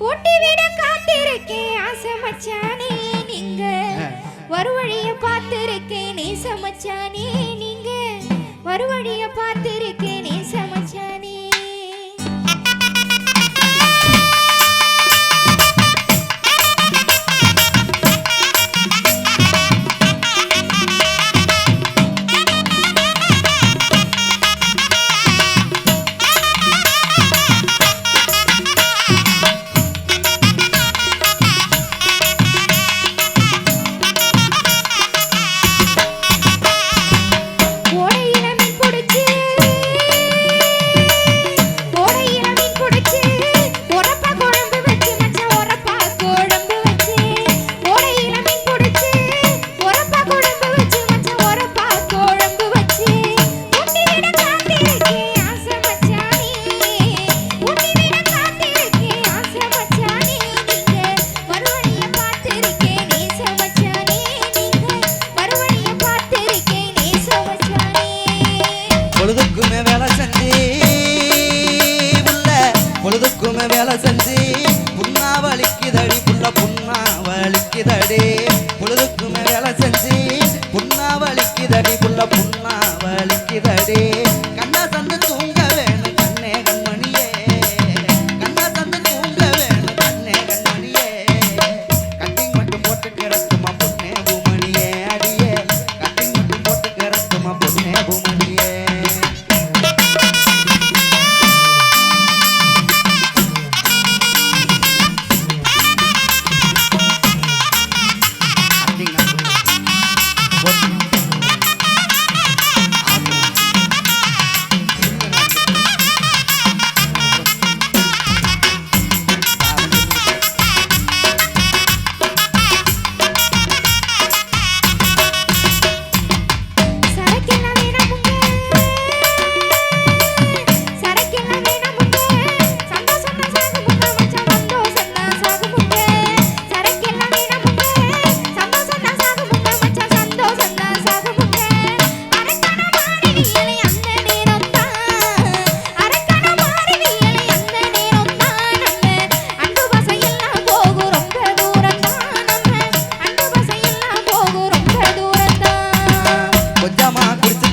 ஒட்டிவிட காத்திருக்கேன் ஆசை மச்சானே நீங்க. ஒரு வழிய பார்த்திருக்கேன் நீ சமச்சானே நீங்க. ஒரு வழிய பார்த்திருக்கேன் நீ சம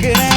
그래.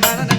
na na na